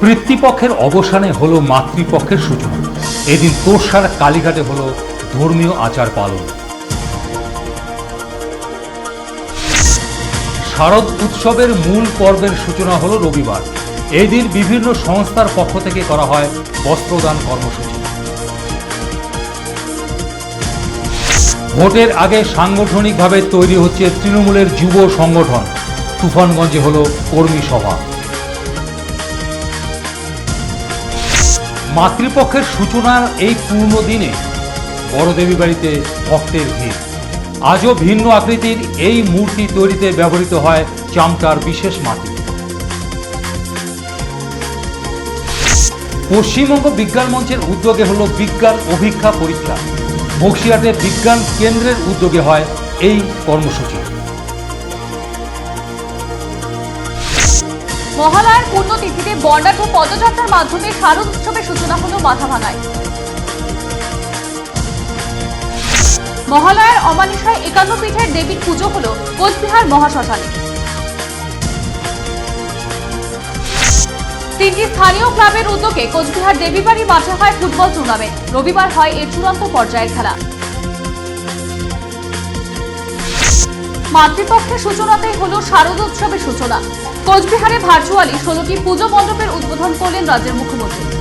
পিতৃপক্ষের অবসানে হলো মাতৃপক্ষের সূচনা এদিন তোরসার কালীঘাটে হলো ধর্মীয় আচার পালন। শারদ উৎসবের মূল পর্বের সূচনা হলো রবিবার। এই দিন বিভিন্ন সংস্থার পক্ষ থেকে করা হয় বস্ত্রদান কর্মসূচি। ভোটের আগে সাংগঠনিকভাবে তৈরি হচ্ছে তৃণমূলের যুব সংগঠন। তুফানগঞ্জে হলো কর্মী সভা। মাতৃপক্ষের সূচনার এই পূর্ণ দিনে বড়দেবী বাড়িতে ভক্তের ভিড়। আজও ভিন্ন আকৃতির এই মূর্তি তৈরিতে ব্যবহৃত হয় চামটার বিশেষ মাটি। পশ্চিমবঙ্গ বিজ্ঞান মঞ্চের উদ্যোগে হলো বিজ্ঞান অভিক্ষা পরীক্ষা। বক্সিয়াটের বিজ্ঞান কেন্দ্রের উদ্যোগে হয় এই কর্মসূচি। মহালয়ার পূর্ণতিথিতে বর্ণাঢ্য পদযাত্রার মাধ্যমে শারদ উৎসবের সূচনা হলো মাথাভাঙায়। মহালয়ার অমানিসায় একান্ন পীঠের দেবীর পুজো হল কোচবিহার মহাশ্মশানে। তিনটি স্থানীয় ক্লাবের উদ্যোগে কোচবিহার দেবীবাড়ি মাঠে হয় ফুটবল টুর্নামেন্ট রবিবার হয় এর চূড়ান্ত পর্যায়ের খেলা। মাতৃপক্ষের সূচনাতেই হল শারদ উৎসবের সূচনা। কোচবিহারে ভার্চুয়ালি ষোলোটি পুজো মণ্ডপের উদ্বোধন করলেন রাজ্যের মুখ্যমন্ত্রী।